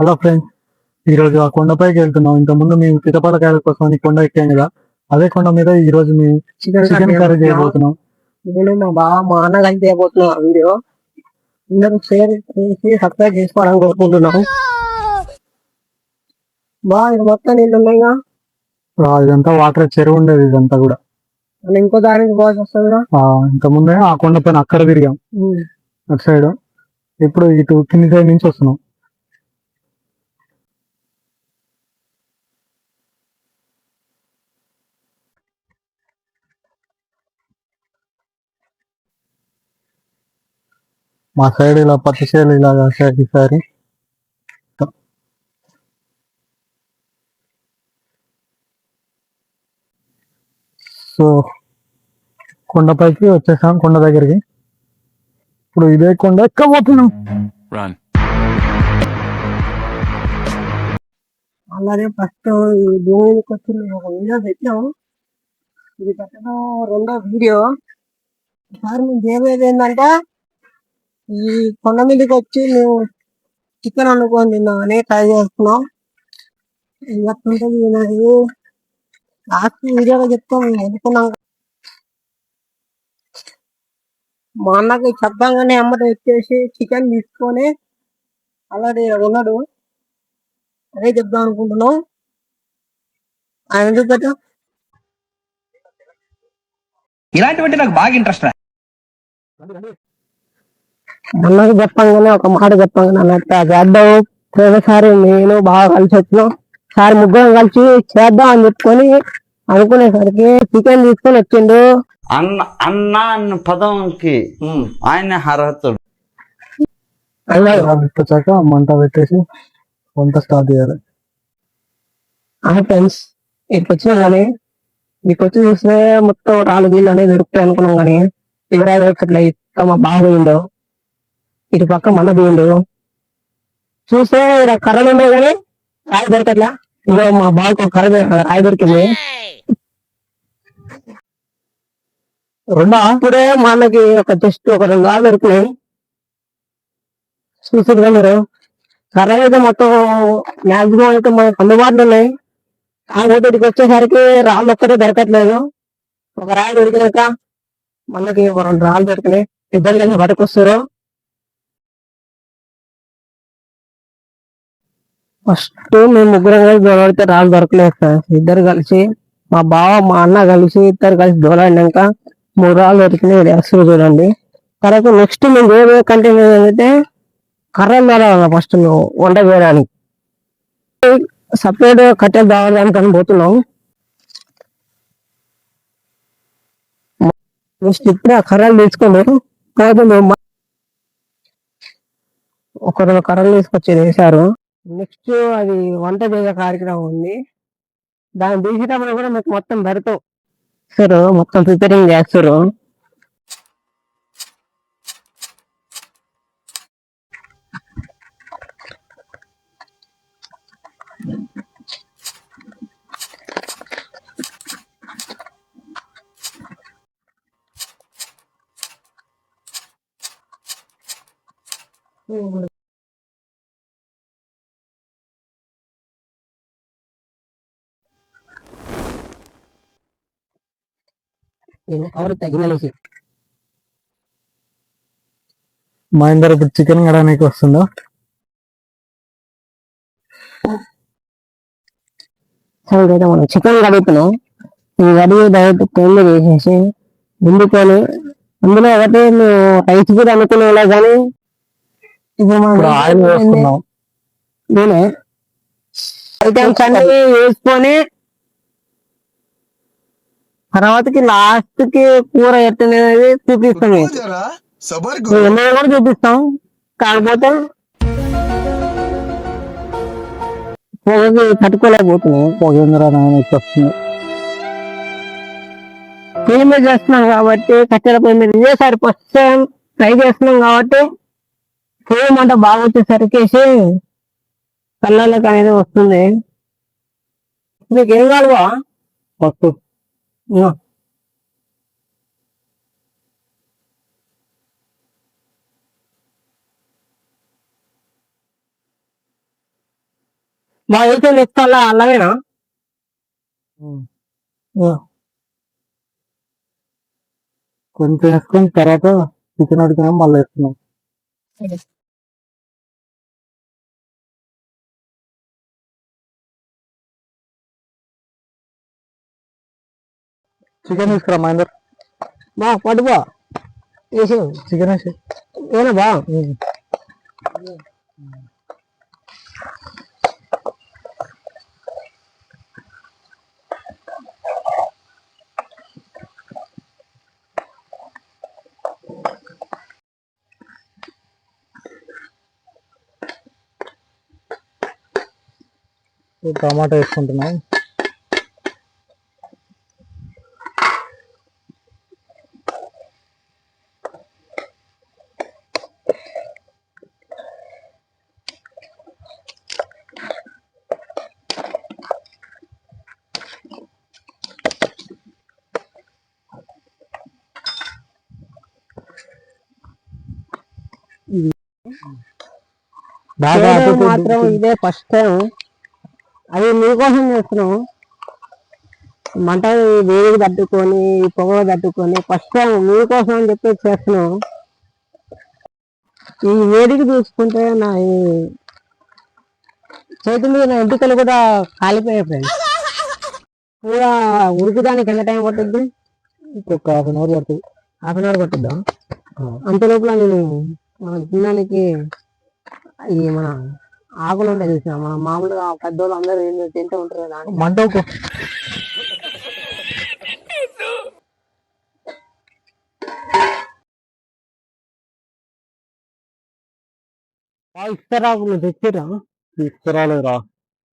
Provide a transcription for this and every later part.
Hello friends ఈ రోజు ఆ కొండపైకి వెళ్తున్నాం. ఇంత ముందు మేము పితపలకాయల కోసం అని కొండ ఎక్కాం కదా అదే కొండ మీద ఈ రోజు మేము చికెన్ కర్రీ చేయబోతున్నాం. నేను మా బావ మా అన్న కలిసి చేయబోతున్నా ఆ వీడియో. అందరూ షేర్ చేసి సబ్స్క్రైబ్ చేసుకోవాలని కోరుకుంటున్నాం. బా ఇది మొత్తం నీళ్ళు ఉన్నాయిగా ఇదంతా వాటర్ చెరువు ఉండేది ఇదంతా కూడా. ఇంకో దానికి పోవాల్సి వస్తుంది ఆ, ఇంత ముందే ఆ కొండ పైన అక్కడ తిరిగాం. అటు సైడ్. ఇప్పుడు ఇటు కింది సైడ్ నుంచి వస్తున్నాం. మా సైడ్ ఇలా పత్తి చేలు ఇలా సైడ్ ఈసారి సో కొండపైకి వచ్చేసాం కొండ దగ్గరికి. ఇప్పుడు ఇదే కొండ ఎక్కబోతున్నాం. అలాగే ఫస్ట్ భూమికి ఒక వీడియో పెట్టాము ఇది పెట్టడం రెండో వీడియో ఈసారి మేము చేయబోయేది ఏంటంటే ఈ కొండ మీదకి వచ్చి మేము చికెన్ వండుకొని తిందామని ట్రై చేస్తున్నాం. ఎట్లుంటుంది అనేది లాస్ట్ వీడియోలో చెప్తాం మేము అనుకున్నాం. మా అన్నకి చెప్పగానే అమ్మట వచ్చేసి చికెన్ తీసుకొని అలాగే ఉన్నాడు. అదే చెప్దాం అనుకుంటున్నాం. ఆయన ఎందుకు ఇలాంటివంటే నాకు బాగా ఇంట్రెస్ట్ రా. అన్నకి చెప్పంగానే ఒక మాట చెప్పంగానే అన్నట్టు చేద్దాం పోయినసారి నేను బాగా కలిసి వచ్చినాం. సారి ముగ్గురం కలిసి చేద్దాం అని చెప్పుకొని అనుకునేసరికి చికెన్ తీసుకొని వచ్చిండు. అన్న అన్న అన్న పదంకి ఆయన అర్హతడు. వచ్చాక మంట పెట్టేసి వంట స్టార్ట్ చేయాలి. ఫ్రెండ్స్ ఇక్కడికి వచ్చినా కానీ మీకు వచ్చి చూస్తే మొత్తం రాళ్ళు గీళ్ళు అనేది దొరుకుతాయి అనుకున్నాం కానీ దొరకట్లే ఇట్లా మా బాగా పోయిండు ఇటు పక్క మన పోయిండు. చూస్తే ఈడ కర్రలు ఉన్నాయి కానీ రాయి దొరకట్లా. ఇదో మా బాగా కర్ర రాయి దొరికింది. రెండా? ఇప్పుడే మా అన్నకి ఒక జస్ట్ ఒక రెండు రాళ్ళు దొరికినాయి. చూసారు మీరు. కర్ర అయితే మొత్తం మాక్సిమం అయితే మనకు అందుబాటులో ఉన్నాయి. కాకపోతే ఇక్కడికి వచ్చేసరికి రాళ్ళు ఒక్కటే దొరకట్లేదు. ఒక రాయి దొరికినాక మనకి ఒక రెండు రాళ్ళు దొరికినాయి. ఇద్దరు కలిసి పట్టుకొస్తారు ఫస్ట్ మేము ముగ్గురం కలిసి దోలాడితే రాళ్ళు దొరకలేదు సార్. ఇద్దరు కలిసి మా బావ మా అన్న కలిసి ఇద్దరు కలిసి దోలాడినాక మూడు రాళ్ళు దొరికినాయి. వేస్తారు చూడండి. తర్వాత నెక్స్ట్ మేము వేరే కంటిన్యూ ఏంటంటే కర్రలు తేవాలి ఫస్ట్ మేము వంట వేయడానికి సపరేట్ కట్టెలు తాగడానికి అని పోతున్నాం. నెక్స్ట్ ఇప్పుడే ఆ కర్రలు తీసుకొని కాకపోతే మేము ఒకరు ఒక రెండు కర్రలు తీసుకొచ్చి వేశారు. నెక్స్ట్ అది వంట చేసే కార్యక్రమం ఉంది. దాన్ని తీసేటప్పుడు కూడా మీకు మొత్తం పెడతాం. సార్ మొత్తం ప్రిపేరింగ్ చేస్తారు. ఎవరు తగినలేసి మహేందర్ ఇప్పుడు చికెన్ కడడానికి వస్తుందా? అయితే మనం చికెన్ కడుగుతున్నాం. ఈ కడిగి డైరెక్ట్ పెళ్ళి వేసేసి వండుకొని అందులో ఒకటి మేము రైస్ కూడా అనుకునేలా కానీ ఇప్పుడు ఆయిల్ వేస్తున్నాం. నూనె ఐటమ్స్ అన్ని వేసుకొని తర్వాతకి లాస్ట్కి కూర ఎట్టనేది చూపిస్తాం. కూడా చూపిస్తాం. కాకపోతే పొగకి తట్టుకోలేకపోతున్నాం పొగేంద్ర వస్తుంది పొయ్యి మీద చేస్తున్నాం కాబట్టి కట్టెల పొయ్యి మీద ఇదేసారి ఫస్ట్ టైం ట్రై చేస్తున్నాం కాబట్టి పొయ్యి మంట బాగా వచ్చేసరికేసి కళ్ళకి అనేది వస్తుంది. మీకు ఏం కావాలా ఫస్ట్ మా ఇంట్లో ఇస్తా అలాగేనా? కొంచెం వేసుకొని తర్వాత చికెన్ ఉడికినా మళ్ళీ వేస్తున్నాం చికెన్ తీసుకురా మహేందర్ బా పట్టుకో వేసి చికెన్ వేసి ఏనా బా టమాటా వేసుకుంటున్నాం మాత్రం ఇదే ఫస్ట్ టైం అది మీకోసం చేస్తున్నాం. మంట వేడికి తట్టుకొని పొగ తట్టుకొని ఫస్ట్ టైం మీకోసం అని చెప్పి చేస్తున్నాం. ఈ వేడికి చూసుకుంటే నా ఈ చేతి మీద నా ఎంటికలు కూడా కాలిపోయాయి ఫ్రెండ్స్ కూడా ఉడికిదానికి ఎంత టైం పట్టుద్ది? ఒక హాఫ్ అన్ అవర్ పడుతుంది. హాఫ్ అన్ అవర్ పట్టుద్దా? అంత లోపల నేను మన తినడానికి ఈ మన ఆకులు ఉంటాయి చూసిన మన మామూలుగా పెద్దోళ్ళు అందరూ ఏం తింటూ ఉంటారు కదా అని మంట ఒక ఇస్తరాకులు తెచ్చిరా తీసుకురాలేరా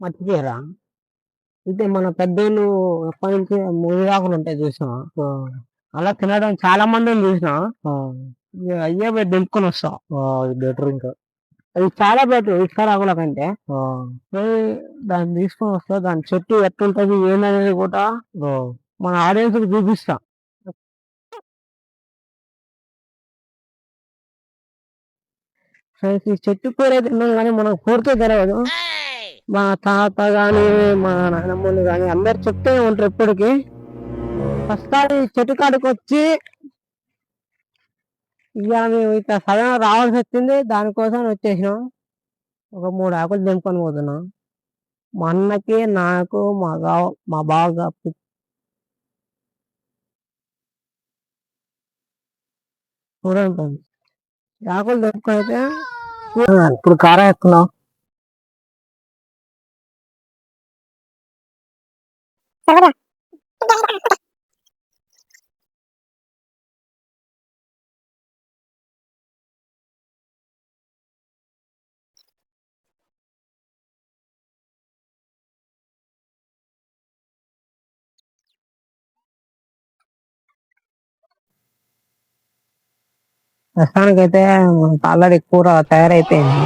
మర్చిపోయారా అయితే మన పెద్దోళ్ళు ఎప్పటి నుంచి ముదిరాకులు ఉంటాయి చూసిన అలా తినడం చాలా మందిని చూసిన అయ్యే పోయి దింపుకొని వస్తాం బెటర్ ఇంకా. అది చాలా బెటర్ ఇస్తరాకుల కంటే ఆ, పోయి దాన్ని తీసుకొని వస్తా దాని చెట్టు ఎట్లుంటది ఏందనేది కూడా మన ఆడియన్స్కి చూపిస్తా. ఈ చెట్టు పేరు తిన్నాం కానీ మనకు పూర్తి తెలియదు మా తాత గాని మా నాయనమ్మలు గాని అందరు చెప్తూనే ఉంటారు ఎప్పటికీ ఫస్ట్ ఈ చెట్టు కాడికి వచ్చి ఇవాళ మేము ఇట్లా సడన్ రావాల్సి వచ్చింది దానికోసం వచ్చేసినాం. ఒక మూడు ఆకులు దింపుకొని పోతున్నాం. మా అన్నకి నాకు మా గావ మా బావ చూడండి. ఆకులు దింపుకొని అయితే ఇప్పుడు కారం వేస్తున్నాం. ప్రస్తుతానికైతే మనకు ఆల్రెడీ కూర తయారైపోయింది.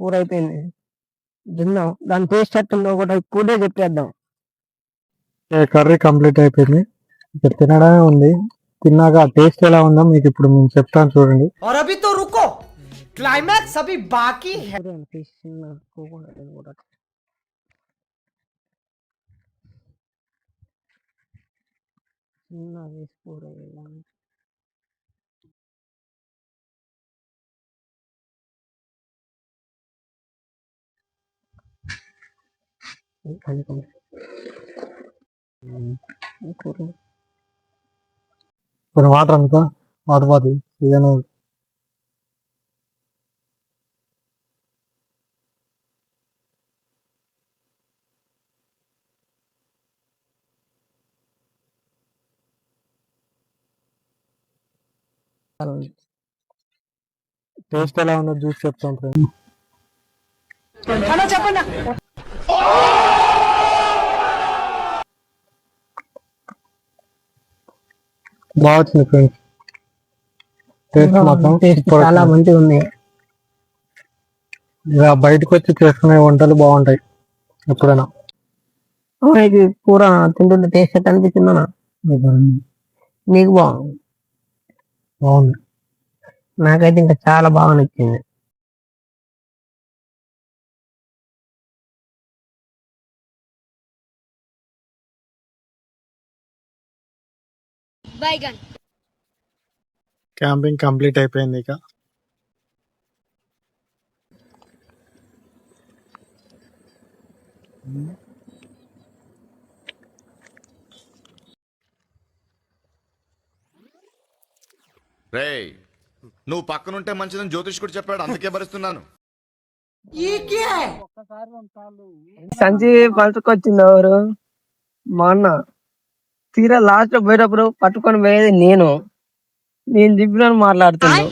కూర అయిపోయింది తిన్నాం. దాని టేస్ట్ ఎట్టుందో కూడా ఇప్పుడే చెప్పేద్దాం. కర్రీ కంప్లీట్ అయిపోయింది. ఇక్కడ తినడమే ఉంది. తిన్నాక టేస్ట్ ఎలా ఉందో మీకు ఇప్పుడు మేము చెప్తాను చూడండి. క్లైమాక్స్ అవి బాకీ చిన్న వేసుకోవాలి కొన్ని వాటర్ అంతా వాటర్ బాటిల్ ఏదైనా టేస్ట్ ఎలా ఉందో చూసి చెప్తాం బాగా వచ్చింది ఫ్రెండ్స్. టేస్ట్ మాత్రం చాలా. మంచిగా ఉంది. ఇక బయటకు వచ్చి చేసుకునే వంటలు బాగుంటాయి ఎప్పుడైనా. ఇది కూర తింటుంటే టేస్ట్ ఎట్లా అనిపిస్తుందన్నా నీకు బాగుంది. బాగుంది. నాకైతే ఇంకా చాలా బాగా నచ్చింది. క్యాంపింగ్ కంప్లీట్ అయిపోయింది ఇక. రే నువ్వు పక్కనుంటే మంచిదని జ్యోతిష్ కూడా చెప్పాడు అందుకే భరిస్తున్నాను. సంజీవ్ పంటకొచ్చింది ఎవరు? మా అన్న. తీరా లాస్ట్లో పోయేటప్పుడు పట్టుకొని పోయేది నేను. నేను దిబ్బినని మాట్లాడుతున్నాను